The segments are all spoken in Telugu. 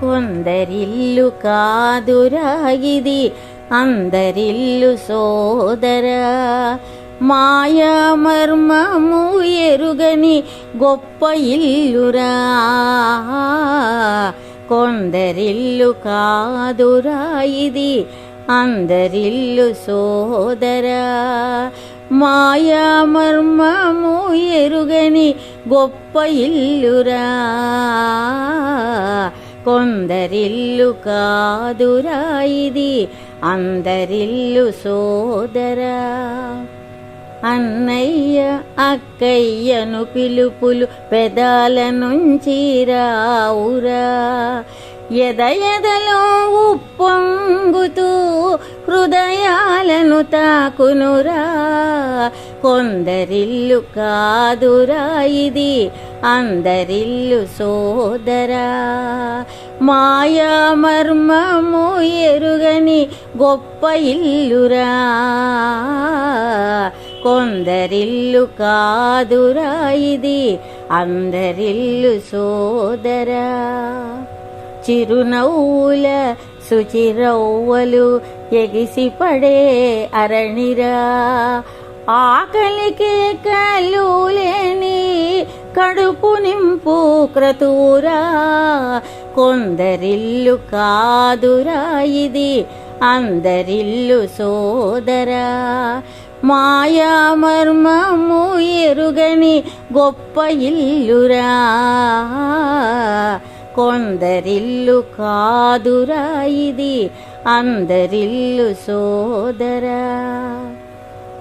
కొందరిల్లు కాదురా ఇది అందరిల్లు సోదరా. మాయా మర్మము ఎరుగని గొప్ప ఇల్లురా. కొందరిల్లు కాదురా ఇది అందరిల్లు సోదరా. మాయా మర్మము ఎరుగని గొప్ప ఇల్లురా. కొందరిల్లు కాదురా ఇది అందరిల్లు సోదరా. అన్నయ్య అక్కయ్యను పిలుపులు పెదాల నుంచి రావురా. ఎదయదలో ఉప్పొంగుతూ హృదయాలను తాకునురా. కొందరిల్లు కాదురా ఇది అందరిల్లు సోదరా. మాయా మర్మము ఎరుగని గొప్ప ఇల్లురా. కొందరిల్లు కాదురా ఇది అందరిల్లు సోదరా. చిరునవ్వుల శుచిరవ్వలు ఎగిసి పడే అరణిరా. ఆకలికి కలు లేని కడుపు నింపు క్రతురా కొందరిల్లు కాదురా ఇది అందరిల్లు సోదరా. మాయా మర్మము ఎరుగని గొప్ప ఇల్లురా. కొందరిల్లు కాదురా ఇది అందరిల్లు సోదరా.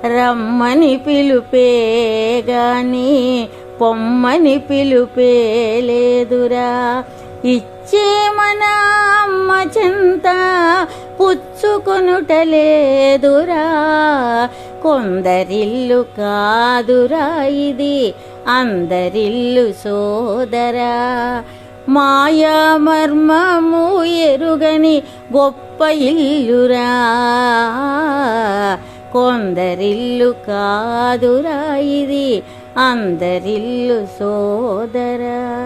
రమ్మని పిలుపే గాని పొమ్మని పిలుపే లేదురా. ఇచ్చే మన అమ్మ చింత పుచ్చుకొనుటలేదురా కొందరిల్లు కాదురా ఇది అందరిల్లు సోదరా. మాయా మర్మము ఎరుగని గొప్ప ఇల్లురా. కొందరిల్లు కాదురా ఇది అందరిల్లు సోదరా.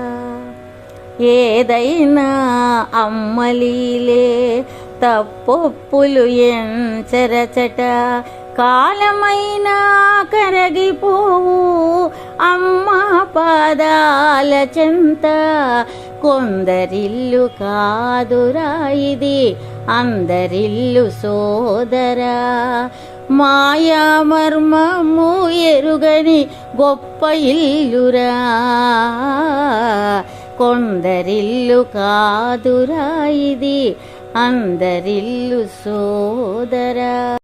ఏదైనా అమ్మలీలే తప్పొప్పులు ఎంచరచట. కాలమైనా కరగిపోవు అమ్మ పాదాల చెంత కొందరిల్లు కాదురా ఇది అందరిల్లు సోదరా. మాయా మర్మము ఎరుగని గొప్ప ఇల్లురా. కొందరిల్లు కాదురా ఇది అందరిల్లు సోదరా.